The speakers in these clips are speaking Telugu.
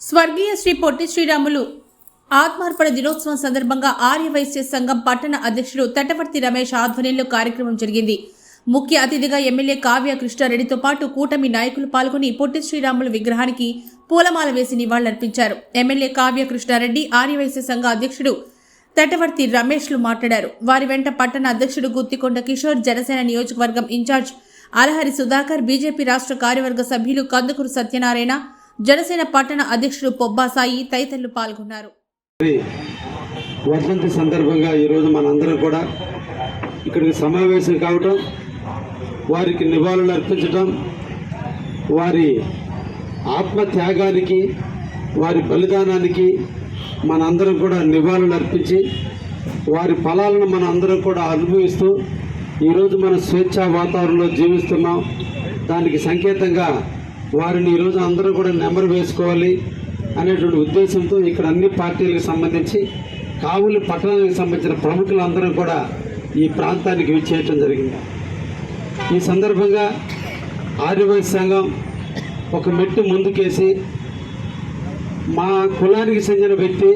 స్వర్గీయ శ్రీ పొట్టి శ్రీరాములు. ఆత్మార్పణ దినోత్సవం సందర్భంగా ఆర్యవైశ్య సంఘం పట్టణ అధ్యక్షుడు తటవర్తి రమేష్ ఆధ్వర్యంలో కార్యక్రమం జరిగింది. ముఖ్య అతిథిగా ఎమ్మెల్యే కావ్య కృష్ణారెడ్డితో పాటు కూటమి నాయకులు పాల్గొని పొట్టి శ్రీరాములు విగ్రహానికి పూలమాల వేసి నివాళులర్పించారు. ఎమ్మెల్యే కావ్య కృష్ణారెడ్డి ఆర్యవైశ్య సంఘ అధ్యక్షుడు తటవర్తి రమేష్లు మాట్లాడారు. వారి వెంట పట్టణ అధ్యక్షుడు గుత్తికొండ కిషోర్ జనసేన నియోజకవర్గం ఇన్ఛార్జ్ అలహరి సుధాకర్ బీజేపీ రాష్ట్ర కార్యవర్గ సభ్యులు కందుకూరు సత్యనారాయణ జనసేన పట్టణ అధ్యక్షుడు పొబ్బాసాయి తదితరులు పాల్గొన్నారు. మరి వర్ధంతి సందర్భంగా ఈరోజు మనందరం కూడా ఇక్కడికి సమావేశం కావటం వారికి నివాళులు అర్పించటం వారి ఆత్మత్యాగానికి వారి బలిదానానికి మనందరం కూడా నివాళులు అర్పించి వారి ఫలాలను మన అందరం కూడా అనుభవిస్తూ ఈరోజు మన స్వేచ్ఛా వాతావరణంలో జీవిస్తున్నాం. దానికి సంకేతంగా వారిని ఈరోజు అందరూ కూడా నెమరు వేసుకోవాలి అనేటువంటి ఉద్దేశంతో ఇక్కడ అన్ని పార్టీలకు సంబంధించి కావులి పట్టణానికి సంబంధించిన ప్రముఖులందరూ కూడా ఈ ప్రాంతానికి విచ్చేయటం జరిగింది. ఈ సందర్భంగా ఆర్యవైశ్య సంఘం ఒక మెట్టు ముందుకేసి మా కులానికి చెందిన వ్యక్తి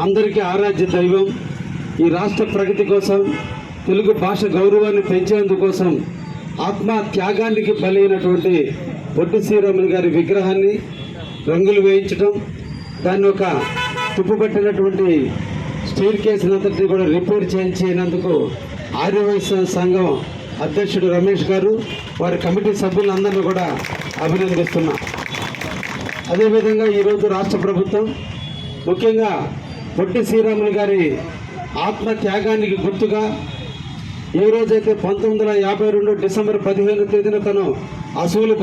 అందరికీ ఆరాధ్య దైవం ఈ రాష్ట్ర ప్రగతి కోసం తెలుగు భాష గౌరవాన్ని పెంచేందుకోసం ఆత్మ త్యాగానికి బలైనటువంటి పొట్టి శ్రీరాములు గారి విగ్రహాన్ని రంగులు వేయించడం దాన్ని ఒక తుప్పుపట్టినటువంటి స్టీల్ కేసునంతటిని కూడా రిపేర్ చేయించినందుకు ఆర్యవైశ్య సంఘం అధ్యక్షుడు రమేష్ గారు వారి కమిటీ సభ్యులందరినీ కూడా అభినందిస్తున్నా. అదేవిధంగా ఈరోజు రాష్ట్ర ప్రభుత్వం ముఖ్యంగా పొట్టి శ్రీరాములు గారి ఆత్మ త్యాగానికి గుర్తుగా ఈ రోజైతే పంతొమ్మిది వందల యాభై రెండు డిసెంబర్ పదిహేను తేదీన తను అసూలు